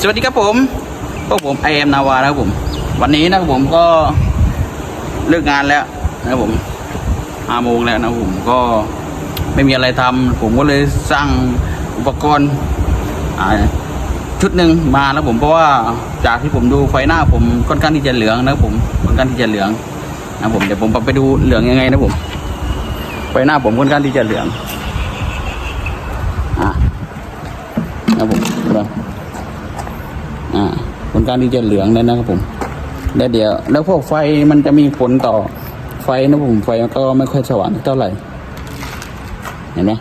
สวัสดีครับผมพวกผมไอเอ็มนาวานะครับผม วันนี้นะครับผมก็เลิกงานแล้วนะครับผมห้าโมงแล้วนะผมก็ไม่มีอะไรทำผมก็เลยสร้างอุปกรณ์ชุดหนึ่งมาแล้วผมเพราะว่าจากที่ผมดูไฟหน้าผมค่อนข้างที่จะเหลืองนะผมค่อนข้างที่จะเหลืองนะผมเดี๋ยวผมไปดูเหลืองยังไงนะผมไฟหน้าผมค่อนข้างที่จะเหลืองอ่านะผม การที่จะเหลืองแล้วนะครับผมแล้วเดี๋ยว แล้วพวกไฟมันจะมีผลต่อไฟนะผมไฟก็ไม่ค่อยสว่างเท่าไหร่ เห็นไหม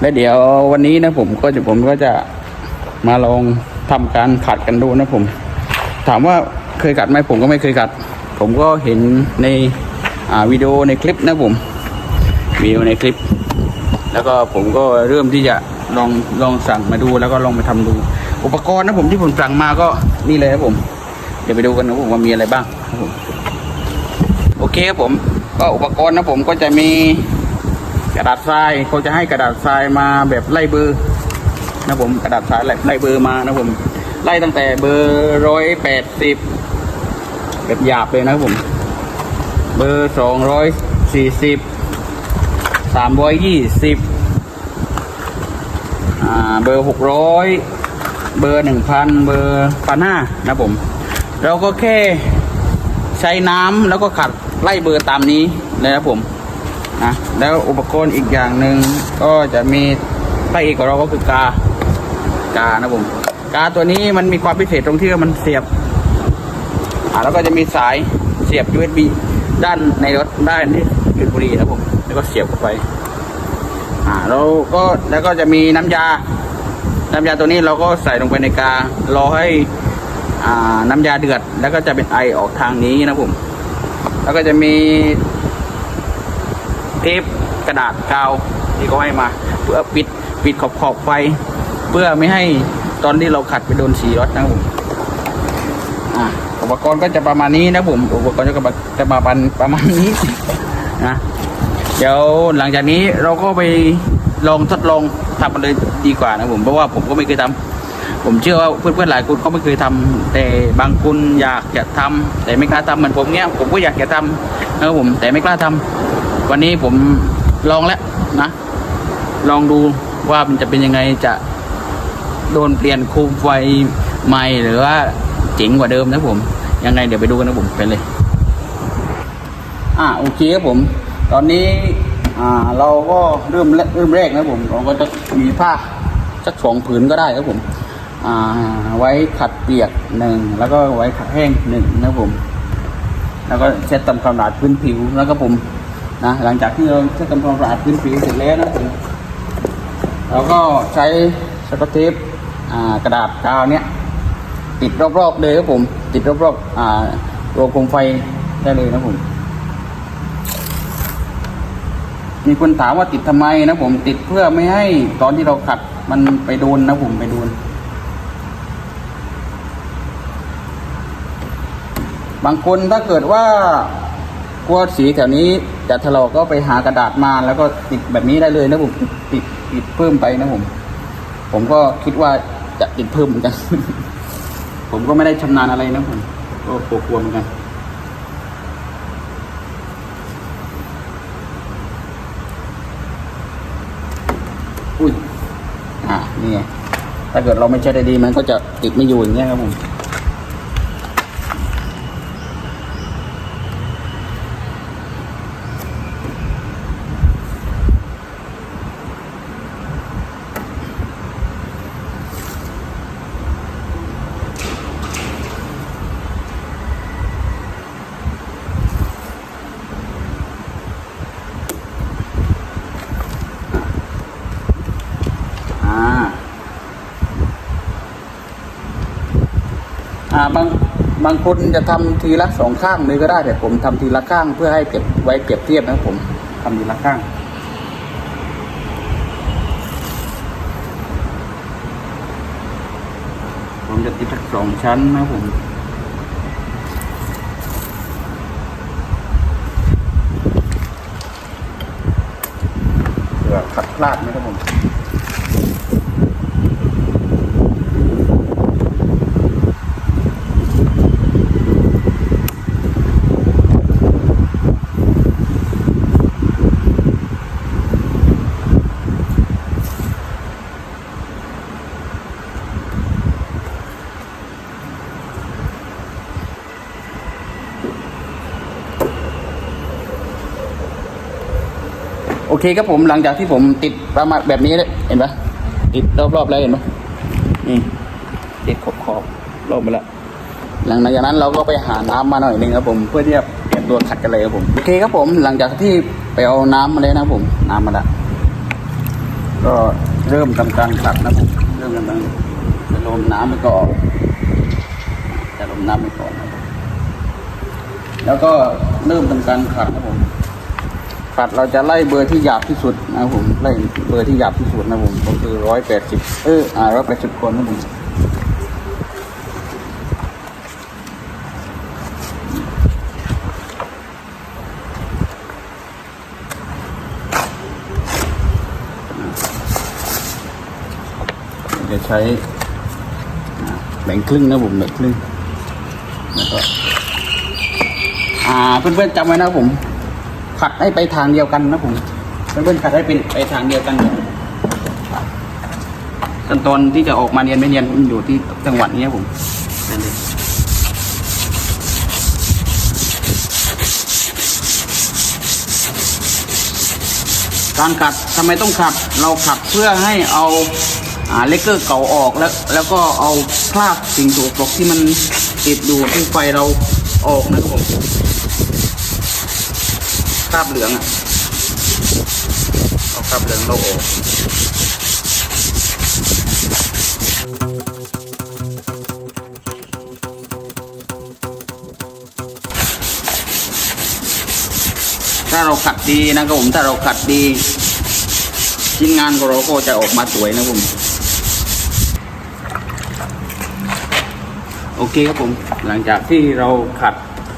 แล้วเดี๋ยววันนี้นะผมก็จะผมก็จะมาลองทำการขัดกันดูนะผม ถามว่าเคยขัดไหมผมก็ไม่เคยขัด ผมก็เห็นในวิดีโอในคลิปนะผมวิดีโอในคลิป แล้วก็ผมก็เริ่มที่จะลองลองสั่งมาดูแล้วก็ลองไปทำดู อุปกรณ์นะผมที่ผมสั่งมาก็นี่เลยครับผม เดี๋ยวไปดูกันนะผมว่ามีอะไรบ้างครับผมโอเคครับผมก็อุปกรณ์นะผมก็จะมีกระดาษทรายเขาจะให้กระดาษทรายมาแบบไล่เบอร์นะผมกระดาษทรายไล่ไล่เบอร์มานะผมไล่ตั้งแต่เบอร์ร้อยแปดสิบแบบหยาบเลยนะครับผม เบอร์สองร้อยสี่สิบสามร้อยยี่สิบอ่าเบอร์หกร้อย เบอร์หนึ่งพันเบอร์พันห้านะผม เราก็แค่ใช้น้ำแล้วก็ขัดไล่เบอร์ตามนี้เลยนะผมนะแล้วอุปกรณ์อีกอย่างหนึ่งก็จะมีพระเอกของเราก็คือกากานะผมกาตัวนี้มันมีความพิเศษตรงที่ว่ามันเสียบอ่าแล้วก็จะมีสายเสียบ USB ด้านในรถด้านที่จุดบุหรีนะผมแล้วก็เสียบเข้าไปอ่าแล้วก็แล้วก็จะมีน้ำยา น้ำยาตัวนี้เราก็ใส่ลงไปในการอให้น้ำยาเดือด แล้วก็จะเป็นไอออกทางนี้นะผม แล้วก็จะมีเทปกระดาษกาวที่เขาให้มา เพื่อปิดปิดขอบขอบไฟ เพื่อไม่ให้ตอนที่เราขัดไปโดนสีรถนะผมอ่าอุปกรณ์ก็จะประมาณนี้นะผมอุปกรณ์จะจะมาประมาณประมาณนี้นะเดี๋ยวหลังจากนี้เราก็ไปลองทดลอง ทำมันเลยดีกว่านะผมเพราะว่าผมก็ไม่เคยทำผมเชื่อว่าเพื่อนๆหลายคนก็ไม่เคยทำแต่บางคนอยากจะทำแต่ไม่กล้าทำเหมือนผมเนี้ยผมก็อยากจะทำนะครับผมแต่ไม่กล้าทำวันนี้ผมลองแล้วนะ ลองดูว่ามันจะเป็นยังไงจะโดนเปลี่ยนโคมไฟใหม่หรือว่าเจ๋งกว่าเดิมนะผม ยังไงเดี๋ยวไปดูกันนะผมไปเลย อ่าโอเคครับผม ตอนนี้ อ่า เราก็เริ่มแรกเริ่มแรกนะผม เราก็จะมีผ้าสักสองผืนก็ได้ครับผม อ่า ไว้ขัดเปียกหนึ่งแล้วก็ไว้ขัดแห้งหนึ่งนะผม แล้วก็เช็ดทำความสะอาดพื้นผิวแล้วก็ผมนะหลังจากที่เราเช็ดทำความสะอาดพื้นผิวเสร็จแล้วนะผมเราก็ใช้สกอตเทปอ่ากระดาษกาวเนี้ยติดรอบๆเลยครับผม ติดรอบๆอ่าตัวโคมไฟได้เลยนะผม มีคนถามว่าติดทำไมนะผมติดเพื่อไม่ให้ตอนที่เราขัดมันไปโดนนะผมไปโดน บางคนถ้าเกิดว่ากลัวสีแถวนี้จะถลอกก็ไปหากระดาษมาแล้วก็ติดแบบนี้ได้เลยนะผมติดติดเพิ่มไปนะผม ผมก็คิดว่าจะติดเพิ่มเหมือนกัน ผมก็ไม่ได้ชำนาญอะไรนะผมก็กลัวเหมือนกัน อุ้ย อ่า นี่ถ้าเกิดเราไม่ใช้ได้ดีมันก็จะติดไม่อยู่อย่างเงี้ยครับผมางคนจะทำทีละสองข้างเลยก็ได้แต่ผมทำทีละข้างเพื่อให้เก็บไว้เปรียบเทียบนะผมทำทีละข้างผมจะติดทั้งสองชั้นนะผมเผื่อขัดพลาดนะครับผม เคครับผมหลังจากที่ผมติดประมาณแบบนี้เลยเห็นปะติดรอบๆแล้วเห็นปะนี่ติดขอบขอบๆรอบไปแล้วหลังจากนั้นเราก็ไปหาน้ำมาหน่อยนึงครับผมเพื่อที่จะเตรียมตัวขัดกันเลยครับผมโอเคครับผมหลังจากที่ไปเอาน้ำมาเลยนะผม น้ำมาแล้วก็เริ่มทำการขัดนะผมเริ่มทำการจะลมน้ำไปก่อนจะลมน้ำไปก่อนนะแล้วก็เริ่มทำการขัดนะผม ขัดเราจะไล่เบอร์ที่หยาบที่สุดนะผมไล่เบอร์ที่หยาบที่สุดนะผมก็คือร้อยแปดสิบเอออ่าร้อยแปดสิบคนนะผมจะใช้แบ่งครึ่งนะผมแบ่งครึ่งแล้วก็อ่าเพื่อนๆจำไว้นะผม ขัดให้ไปทางเดียวกันนะผมเพื่อนๆขัดให้เป็นไปทางเดียวกันขั้นตอนที่จะออกมาเนียนไม่เนียนมันอยู่ที่จังหวัดนี้ครับผมการขัดทำไมต้องขัดเราขัดเพื่อให้เอาอ่าเลกเกอร์เก่าออกแล้ว แล้วก็เอาคราบสิ่งสกปรกที่มันติดอยู่ที่ไฟเราออกนะครับผม คราบเหลืองอะเอาคราบเหลืองเราออกถ้าเราขัดดีนะครับผมถ้าเราขัดดีชิ้นงานของเราก็จะออกมาสวยนะครับผมโอเคครับผม หลังจากที่เราขัด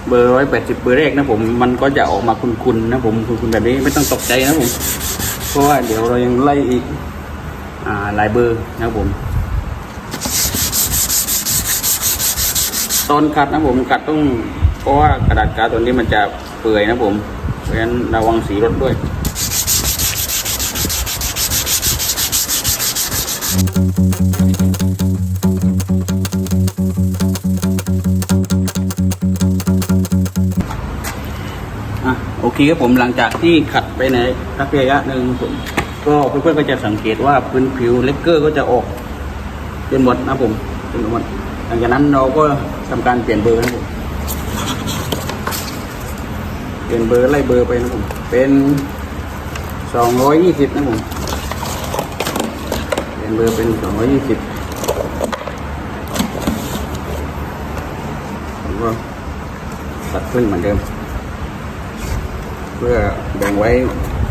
เบอร์ร้อยแปดสิบเบอร์แรกนะผมมันก็จะออกมาคุณๆนะผมคุณๆแบบนี้ไม่ต้องตกใจนะผมเพราะว่าเดี๋ยวเรายังไล่อีกอ่าหลายเบอร์นะผมตอนขัดนะผมขัดต้องเพราะว่ากระดาษกาวตัวนี้มันจะเปื่อยนะผมเพราะฉะนั้นระวังสีรถด้วย อะโอเครับผมหลังจากที่ขัดไปในสักระยะหนึ่งผมก็เพื่อนๆก็จะสังเกตว่าพื้นผิวเลกเกอร์ก็จะออกจนหมดนะผมจนหมดหลังจากนั้นเราก็ทำการเปลี่ยนเบอร์นะผมเปลี่ยนเบอร์ไล่เบอร์ไปนะผมเป็นสองร้อยยี่สิบนะผมเปลี่ยนเบอร์เป็นสองร้อยยี่สิบผมก็ตัดครึ่งเหมือนเดิม พื่อแบ่งไว้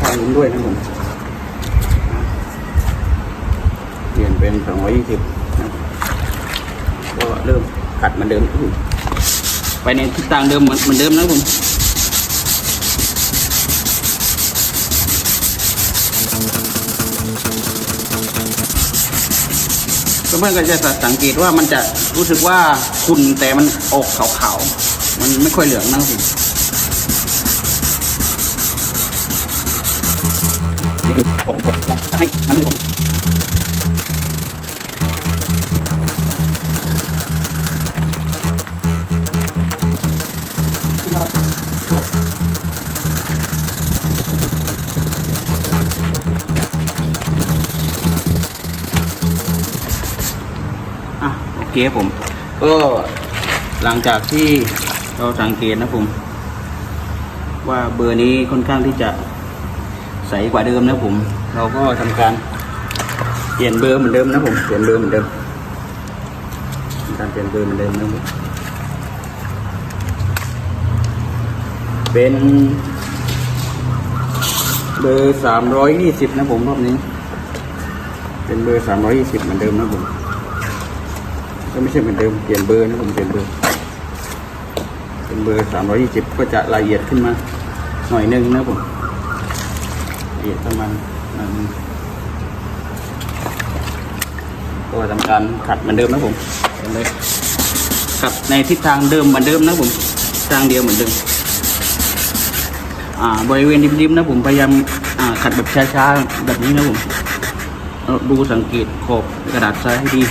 ข้างนู้นด้วยนะผมเปลี่ยนเป็นสองร้อยยี่สิบก็เริ่มขัดเหมือนเดิมไปในทิศทางเดิมเหมือนเหมือนเดิมนะผมเพื่อนๆก็จะสังเกตว่ามันจะรู้สึกว่าขุ่นแต่มันออกขาวๆ มันไม่ค่อยเหลืองนะครับผม นี่คือ ผมผมจะให้น้ำมอะโอเคผม ก็หลังจากที่เราสังเกตนะผม ว่าเบอร์นี้ค่อนข้างที่จะ ใสกว่าเดิมนะผม เราก็ทำการเปลี่ยนเบอร์เหมือนเดิมนะผม เปลี่ยนเบอร์เหมือนเดิมการเปลี่ยนเบอร์เหมือนเดิมนะผมเป็นเบอร์สามร้อยยี่สิบนะผมรอบนี้ เป็นเบอร์สามร้อยยี่สิบเหมือนเดิมนะผมก็ไม่ใช่เหมือนเดิมเปลี่ยนเบอร์นะผมเปลี่ยนเบอร์เป็นเบอร์สามร้อยยี่สิบก็จะละเอียดขึ้นมาหน่อยนึงนะผม ละเอียดประมาณนั้นก็ทำการขัดเหมือนเดิมนะผมเห็นเลยขัดในทิศทางเดิมเหมือนเดิมนะผมทางเดียวเหมือนเดิมอ่าบริเวณริมๆนะผมพยายามอ่าขัดแบบช้าๆแบบนี้นะผมเอาดูสังเกตขอบกระดาษทรายให้ดี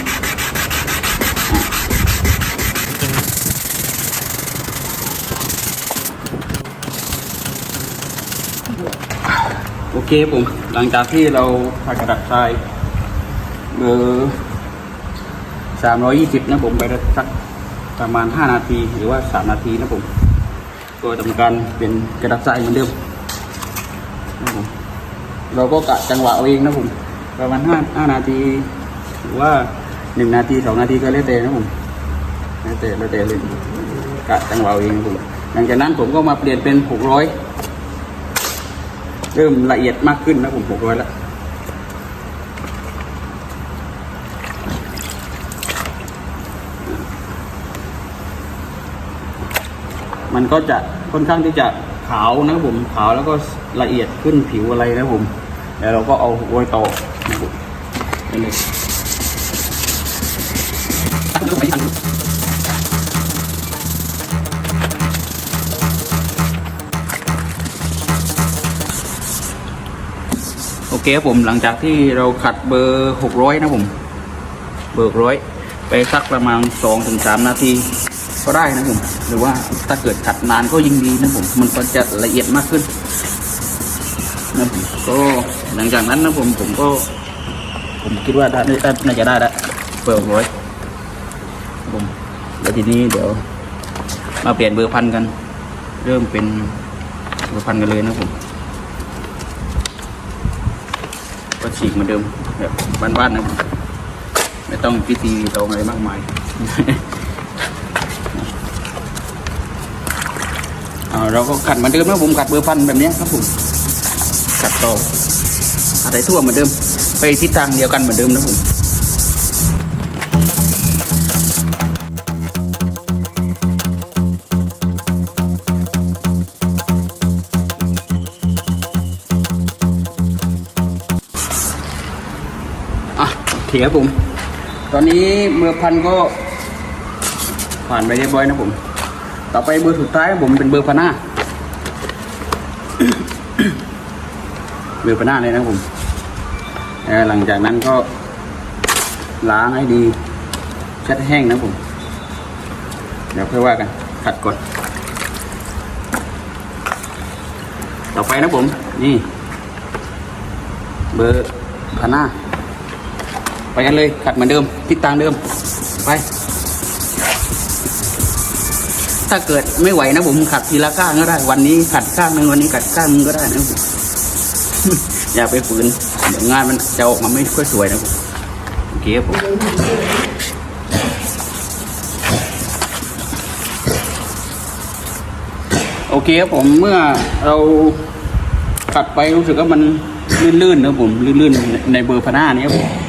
โอเคผมหลังจากที่เราทากระดาษทรายเบอร์สามร้อยี่สิบนะผมไปสักประมาณห้านาทีหรือว่าสามนาทีนะผมก็ทำการเป็นกระดาษทรายเหมือนเดิมนะผมเราก็กะจังหวะเอาเองนะผมประมาณห้าห้านาทีหรือว่าหนึ่งนาทีสองนาทีก็แล้วแต่นะผมแล้วแต่แล้วแต่เลยกะจังหวะเอาเองนะผมหลังจากนั้นผมก็มาเปลี่ยนเป็นหกร้อย เริ่มละเอียดมากขึ้นนะผมหกร้อยแล้วมันก็จะค่อนข้างที่จะขาวนะครับผมขาวแล้วก็ละเอียดขึ้นผิวอะไรนะผมแล้วเราก็เอาไว้ต่อนะครับผมนี่ เลยโอเคครับผมหลังจากที่เราขัดเบอร์หกร้อยนะผม เบิกร้อยไปสักประมาณสองถึงสามนาทีก็ได้นะผมหรือว่าถ้าเกิดขัดนานก็ยิ่งดีนะผมมันก็จะละเอียดมากขึ้นนะผมก็หลังจากนั้นนะผมผมก็ ผมคิดว่าได้น่าจะได้แล้วเปิดร้อยครับผมแล้วทีนี้เดี๋ยว มาเปลี่ยนเบอร์พันกัน เริ่มเป็นเบอร์พันกันเลยนะผม ก็ฉีกเหมือนเดิมแบบบ้านๆนะไม่ต้องพิธีตรงอะไรมากมายเราก็กัดเหมือนเดิมนะผมกัดเบอร์พันแบบนี้ครับผมกัดต่ออะไรทั่วเหมือนเดิม ไปทิศทางเดียวกันเหมือนเดิมนะผม เคครับผม ตอนนี้เบอร์พันก็ผ่านไปเรียบร้อยนะผม ต่อไปเบอร์สุดท้ายผมเป็นเบอร์พันห้าเบอร์พันห้าเลยนะผมหลังจากนั้นก็ล้างให้ดีเช็ดแห้งนะผม เดี๋ยวค่อยว่ากัน ขัดก่อน ต่อไปนะผม นี่ เบอร์พันห้า ไปกันเลยขัดเหมือนเดิมทิศทางเดิมไป ถ้าเกิดไม่ไหวนะผมขัดทีละข้างก็ได้ วันนี้ขัดข้างหนึ่งวันนี้ขัดข้างนึงก็ได้นะผมอย่าไปฝืนเดี๋ยวงานมันจะออกมาไม่ค่อยสวยนะผมโอเคครับผมโอเคครับผมเมื่อเราขัดไปรู้สึกว่ามันลื่นๆนะผมลื่นๆในเบอร์พน้านี้ครับผม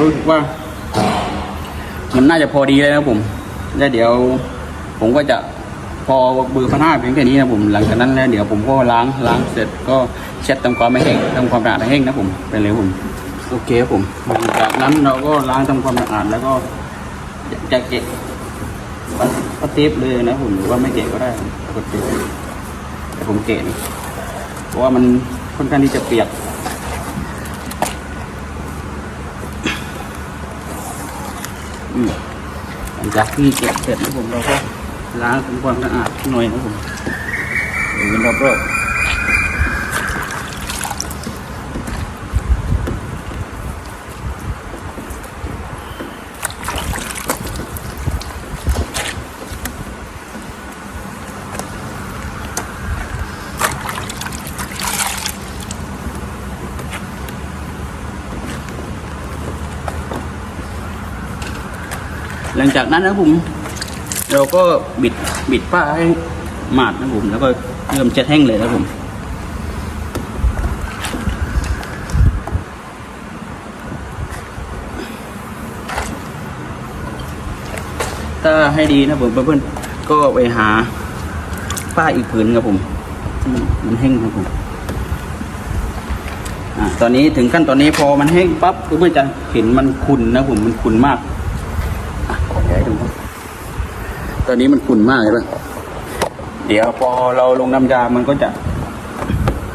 รู้สึกว่า มันน่าจะพอดีเลยนะผมแล้วเดี๋ยว ผมก็จะพอเบอร์พันห้าเพียงแค่นี้นะผม หลังจากนั้นแล้วเดี๋ยวผมก็ล้างล้างเสร็จก็เช็ดทำความไม่แห้งทำความสะอาดให้แห้งนะผมไปเลยผมโอเคครับผมหลังจากนั้นเราก็ล้างทำความสะอาดแล้วก็จะเกะก็เทปเลยนะผมหรือว่าไม่เกะก็ได้ปกติแต่ผมเกะเพราะว่ามันค่อนข้างที่จะเปียก อืม หลังจากที่เก็บเสร็จนะผมเราก็ล้างทำความสะอาดหน่อยนะผมเป็นรอบๆ หลังจากนั้นนะผมเราก็บิดบิดผ้าให้หมาดนะผมแล้วก็เริ่มเช็ดแห้งเลยนะผมถ้าให้ดีนะผมเพื่อนๆก็ไปหาผ้าอีกผืนครับผม มันแห้งครับผมอตอนนี้ถึงขั้นตอนนี้พอมันแห้งปั๊บเพื่อนๆจะเห็นมันขุ่นนะผมมันขุ่นมาก ตอนนี้มันขุ่นมากใช่ไหมเดี๋ยวพอเราลงน้ำยา มันก็จะ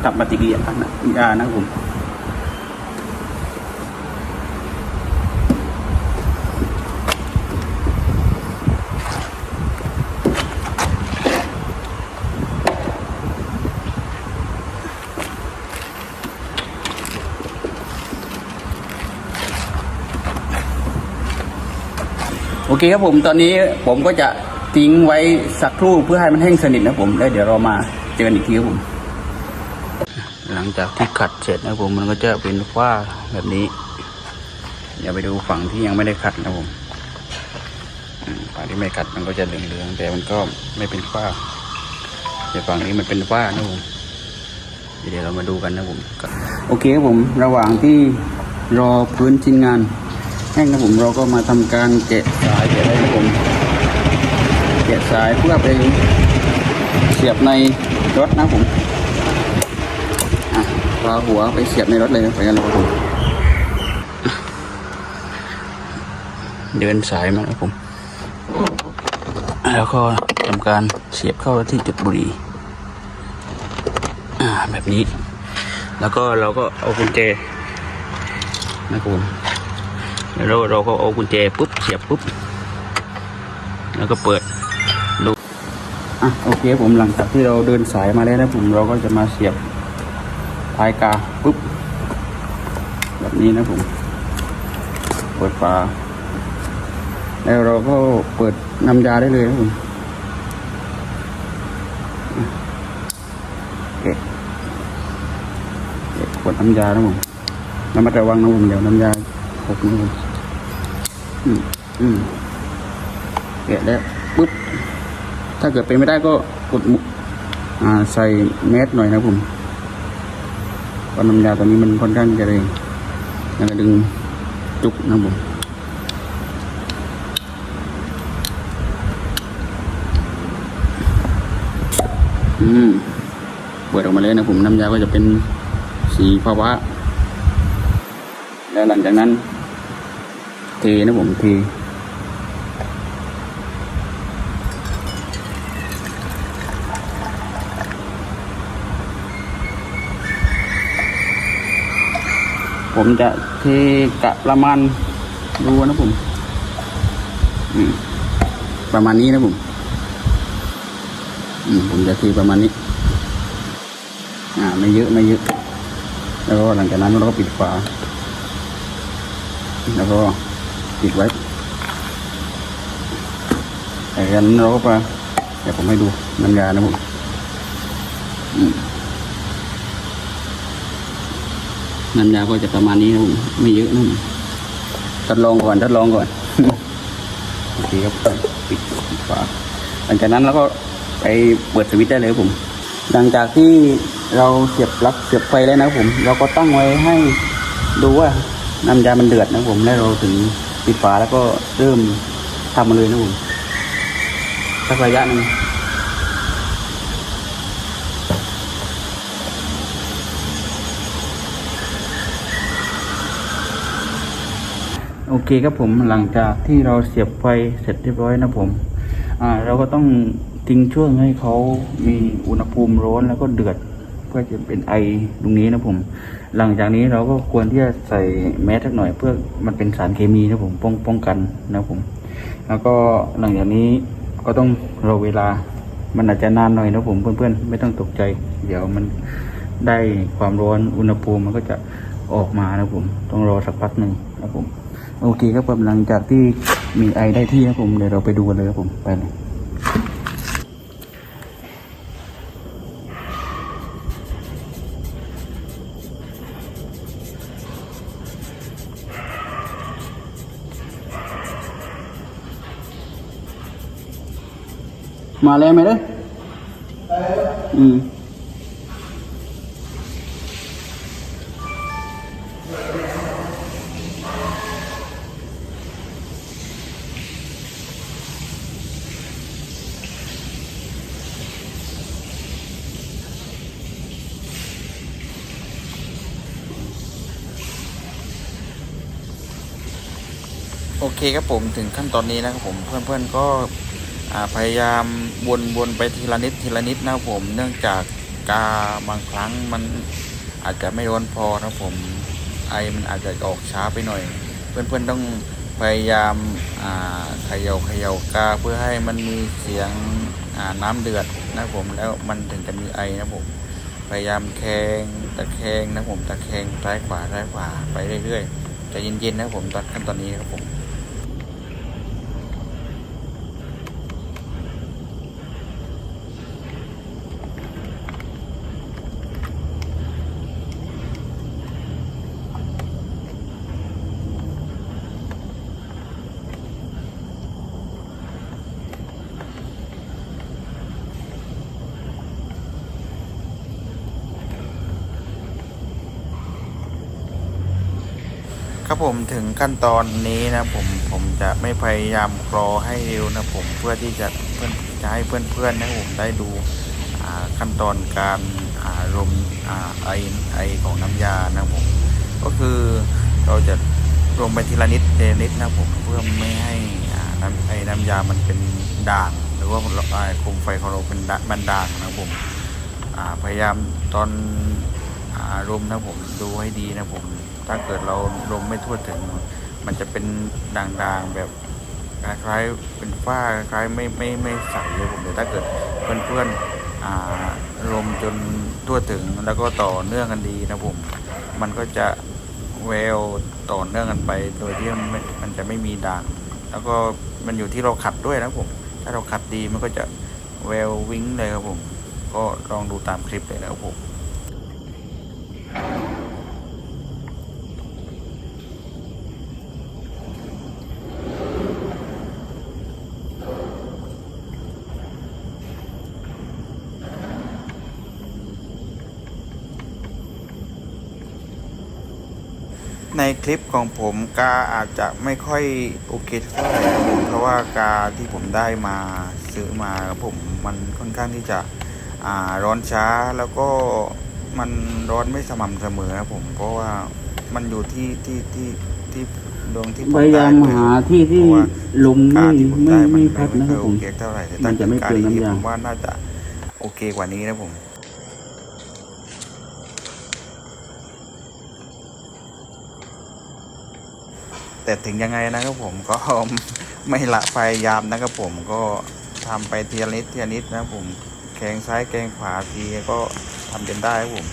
ทำปฏิกิริยานะยานะผมโอเคครับผมตอนนี้ผมก็จะ ทิ้งไว้สักครู่เพื่อให้มันแห้งสนิทนะผมแล้วเดี๋ยวเรามาเจอกันอีกทีครับผม หลังจากที่ขัดเสร็จนะผมมันก็จะเป็นฝ้าแบบนี้เดี๋ยวไปดูฝั่งที่ยังไม่ได้ขัดนะผมอืมฝั่งที่ไม่ขัดมันก็จะเหลืองๆแต่มันก็ไม่เป็นฝ้าแต่ฝั่งนี้มันเป็นฝ้านะผมเดี๋ยวเรามาดูกันนะผมโอเคครับผมระหว่างที่รอพื้นชิ้นงานแห้งนะผมเราก็มาทำการแกะสายแกะอะไรนะผมแกะ สายเพื่อไปเสียบในรถนะผมอะวางหัวไปเสียบในรถเลยไปกันเลยครับผมเดินสายมาแล้วผม แล้วก็ทำการเสียบเข้าที่จุดบุหรี่อ่าแบบนี้ แล้วก็เราก็เอากุญแจนะครับผมแล้วเราก็เอากุญแจปุ๊บเสียบปุ๊บ แล้วก็เปิด อะโอเคผมหลังจากที่เราเดินสายมาแล้วนะผมเราก็จะมาเสียบปลายกาปุ๊บแบบนี้นะผมเปิดฝาแล้วเราก็เปิดน้ำยาได้เลยนะผมเกะเกะขวดน้ำยานะผมระมัดระวังนะผมเดี๋ยวน้ำยาหกนะผมอืมอืมเกะแล้วปุ๊บ ถ้าเกิดเป็นไม่ได้ก็กดใส่แมสหน่อยนะผมเพราะน้ำยาตัวนี้มันค่อนข้างจะแรงแล้วดึงจุกนะผมอืมเปิดออกมาเลยนะผมน้ำยาก็จะเป็นสีฟ้าวะ แล้วหลังจากนั้น เทนะผมเท ผมจะเทกะประมาณดูนะผมประมาณนี้นะผมผมจะเทประมาณนี้ อ่า ไม่เยอะไม่เยอะ แล้วก็หลังจากนั้นเราก็ปิดฝา แล้วก็ปิดไว้แต่กันนั้นเราก็ไปเดี๋ยวผมให้ดูน้ำยานะผมอืม น้ำยาก็จะประมาณนี้นะผมไม่เยอะนะผมทดลองก่อนทดลองก่อนโอเคครับปิดฝาหลังจากนั้นเราก็ไปเปิดสวิตช์ได้เลยผม หลังจากที่เราเสียบปลั๊กเสียบไฟแล้วนะผม เราก็ตั้งไว้ให้ดูว่าน้ำยามันเดือดนะผมแล้วเราถึงปิดฝาแล้วก็เริ่มทำมันเลยนะผมสักระยะหนึง โอเคครับผมหลังจากที่เราเสียบไฟเสร็จเรียบร้อยนะผมอ่าเราก็ต้องทิ้งช่วงให้เขามีอุณหภูมิร้อนแล้วก็เดือดเพื่อจะเป็นไอตรงนี้นะผม หลังจากนี้เราก็ควรที่จะใส่แมสสักหน่อยเพื่อมันเป็นสารเคมีนะผมป้องป้องกันนะผม แล้วก็หลังจากนี้ก็ต้องรอเวลามันอาจจะนานหน่อยนะผมเพื่อนๆไม่ต้องตกใจ เดี๋ยวมันได้ความร้อนอุณหภูมิมันก็จะออกมานะผม ต้องรอสักพักหนึ่งนะผม โอเคครับผมหลังจากที่มีไอได้ที่ครับผมเดี๋ยวเราไปดูกันเลยครับผมไปเลยมาแล้วไหมเลยอืม โอเคครับผมถึงขั้นตอนนี้นะครับผมเพื่อนๆก็อ่าพยายามวนวนไปทีละนิดทีละนิดนะครับผมเนื่องจากกาบางครั้งมันอาจจะไม่ร้อนพอนะครับผมไอมันอาจจะออกช้าไปหน่อย เพื่อนๆต้องพยายามเขย่าเขย่ากาเพื่อให้มันมีเสียงน้ำเดือดนะครับผมแล้วมันถึงจะมีไอนะครับผมพยายามแคงตะแคงนะครับผมตะแคงซ้ายขวาซ้ายขวาไปเรื่อยๆใจเย็นๆนะครับผมตอนขั้นตอนนี้ครับผม ครับผมถึงขั้นตอนนี้นะผมผมจะไม่พยายามกรอให้เร็วนะผมเพื่อที่จะเพื่อนจะให้เพื่อนๆนะผมได้ดูขั้นตอนการรมไอไอของน้ำยานะผมก็คือเราจะรวมไปทีละนิดเทละนิดนะผมเพื่อไม่ให้น้ำไอน้ำยามันเป็นด่าง หรือว่าอ่าโคมไฟของเราเป็นด่างมันด่างนะผมพยายามตอน อารมณ์นะผมดูให้ดีนะผม ถ้าเกิดเราลมไม่ทั่วถึง มันจะเป็นด่างๆแบบคล้ายๆเป็นฝ้าคล้ายๆไม่ไม่ไม่ใสเลยผมแต่ถ้าเกิดเพื่อนๆลมจนทั่วถึงแล้วก็ต่อเนื่องกันดีนะผม มันก็จะแววต่อเนื่องกันไป โดยที่มันมันจะไม่มีด่าง แล้วก็มันอยู่ที่เราขัดด้วยนะผม ถ้าเราขัดดีมันก็จะแวววิ้งเลยครับผม ก็ลองดูตามคลิปเลยนะครับผม ใน คลิปของผมกาอาจจะไม่ค่อยโอเคเท่าไหร่ครับผมเพราะว่ากาที่ผมได้มาซื้อมาครับผมมันค่อนข้างที่จะอ่าร้อนช้าแล้วก็มันร้อนไม่สม่ำเสมอครับผมเพราะว่ามันอยู่ที่ที่ที่ที่ดวงที่ผพยายามได้ด้วหาที่ที่เพราะว่าลมกาไม่ที่ผมไม่ได้มันไม่ไม่พัดนะคค่รัอบยผโอม เคเท่าไหร่แต่มัถ้านจะไม่กาเปลืองที่น้ำยาผมว่าน่าจะโอเคกว่านี้นะผม แต่ถึงยังไงนะครับผมก็ไม่ละพยายามนะครับผมก็ทำไปเทียนิดเทียนิดนะครับผมแขงซ้ายแกงขวาทีก็ทำจนได้ครับผม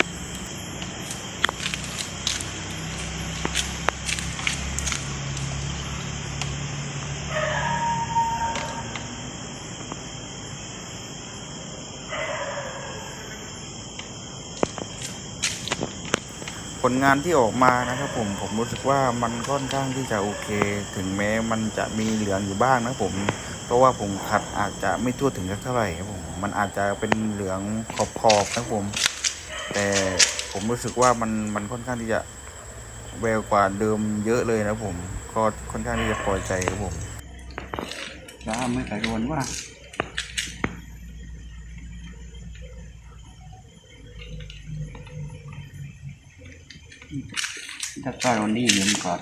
ผลงานที่ออกมานะครับผมผมรู้สึกว่ามันค่อนข้างที่จะโอเค ถึงแม้มันจะมีเหลืองอยู่บ้างนะผมเพราะว่าผมขัดอาจจะไม่ทั่วถึงสักเท่าไหร่ครับผมมันอาจจะเป็นเหลืองขอบขอบนะผมแต่ผมรู้สึกว่ามันมันค่อนข้างที่จะแววกว่าเดิมเยอะเลยนะผมก็ค่อนข้างที่จะพอใจครับผมจ้าไม่ใส่รวนว่า ถ้าใส่ร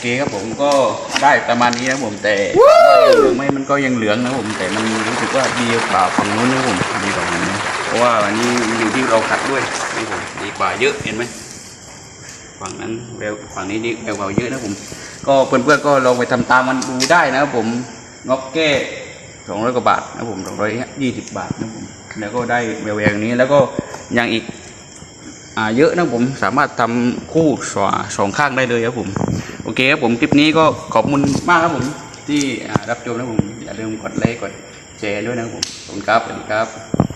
เดี๋ยวมันก่อนโอเคครับผมก็ได้ประมาณนี้นะครับผมแต่เหลืองไหมมันก็ยังเหลืองนะครับผมแต่มันรู้สึกว่าดีกว่าฝั่งนู้นนะครับผมดีกว่าฝั่งนู้นเพราะว่าอันนี้มันอยู่ที่เราขัดด้วยนี่ผมดีกว่าเยอะเห็นไหมฝั่งนั้นแววฝั่งนี้นี่แววกว่าเยอะนะผม ก็เพื่อนๆก็ลองไปทำตามมันดูได้นะครับผมงอกแก้สองร้อยกว่าบาทนะครับผมสองร้อยยี่สิบบาทนะครับผมแล้วก็ได้แววๆอย่างนี้แล้วก็ยังอีกอ่าเยอะนะผมสามารถทำคู่สวสองข้างได้เลยครับผมโอเคครับผมคลิปนี้ก็ขอบคุณมากครับผมที่รับชมนะผมอย่าลืมกดไลค์กดแชร์ด้วยนะครับผมขอบคุณครับสวัสดีครับ